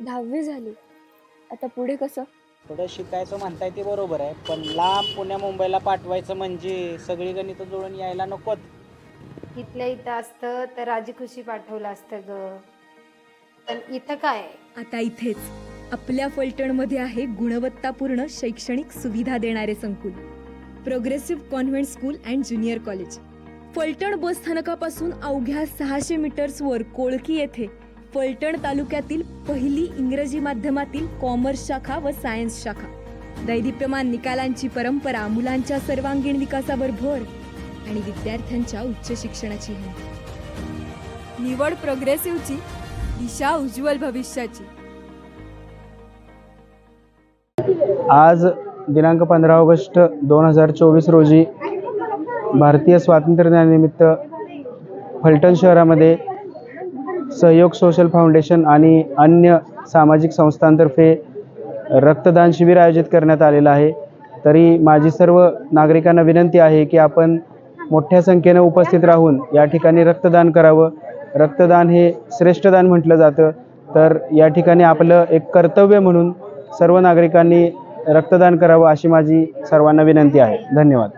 दहावी झाली. आता पुढे कसं? थोडं शिकायचं म्हणताय ते बरोबर आहे पण लांब पुण्या मुंबईला पाठवायचं म्हणजे सगळी गणितं जुळून यायला नकोत. इथल्या इथं असतं तर राजी खुशी पाठवलं असतं ग. पण इथं काय? आता इथेच. आपल्या फलटणमध्ये आहे गुणवत्तापूर्ण शैक्षणिक सुविधा देणारे संकुल. Progressive convent school and junior college Phaltan bus स्थानकापासून अवघ्या सहाशे मीटर्सवर कोळकी येथे फलटण तालुक्यातील पहिली इंग्रजी माध्यमातील कॉमर्स शाखा व सायन्स शाखा. दैदिप्यमान निकालांची परंपरा मुलांच्या सर्वांगीण विकासावर भर आणि विद्यार्थ्यांच्या उच्च शिक्षणाची हमी. निवड प्रोग्रेसिव्हची दिशा उज्ज्वल भविष्याची. आज दिनांक पंधरा ऑगस्ट दोन हजार चोवीस रोजी भारतीय स्वातंत्र्यदिनानिमित्त फलटण शहरामध्ये सहयोग सोशल फाउंडेशन आणि अन्य सामाजिक संस्थांतर्फे रक्तदान शिबिर आयोजित करण्यात आलेलं आहे. तरी माझी सर्व नागरिकांना विनंती आहे की आपण मोठ्या संख्येनं उपस्थित राहून या ठिकाणी रक्तदान करावं. रक्तदान हे श्रेष्ठ दान म्हटलं जातं. तर या ठिकाणी आपलं एक कर्तव्य म्हणून सर्व नागरिकांनी रक्तदान करावं अशी माझी सर्वांना विनंती आहे. धन्यवाद.